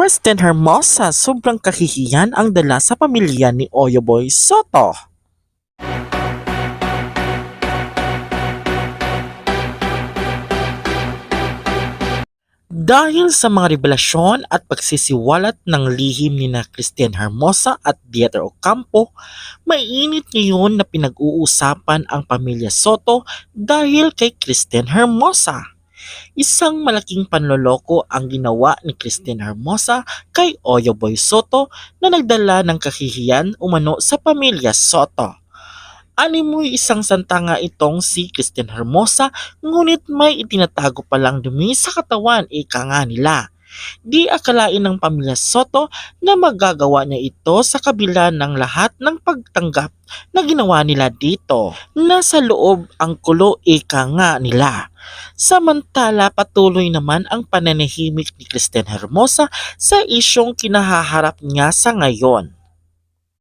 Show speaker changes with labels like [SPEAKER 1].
[SPEAKER 1] Kristen Hermosa, sobrang kahihiyan ang dala sa pamilya ni Oyoboy Soto. Dahil sa mga revelasyon at pagsisiwalat ng lihim ni na Christian Hermosa at Dieter Ocampo, mainit ngayon na pinag-uusapan ang pamilya Soto dahil kay Christian Hermosa. Isang malaking panloloko ang ginawa ni Christian Hermosa kay Oyoboy Soto na nagdala ng kahihiyan umano sa pamilya Soto. Animoy isang santanga itong si Christian Hermosa ngunit may itinatago palang dumi sa katawan ika nga nila. Di akalain ng pamilya Soto na magagawa niya ito sa kabila ng lahat ng pagtanggap na ginawa nila dito. Nasa loob ang kulo ika nga nila. Samantala patuloy naman ang pananahimik ni Christian Hermosa sa isyong kinahaharap niya sa ngayon.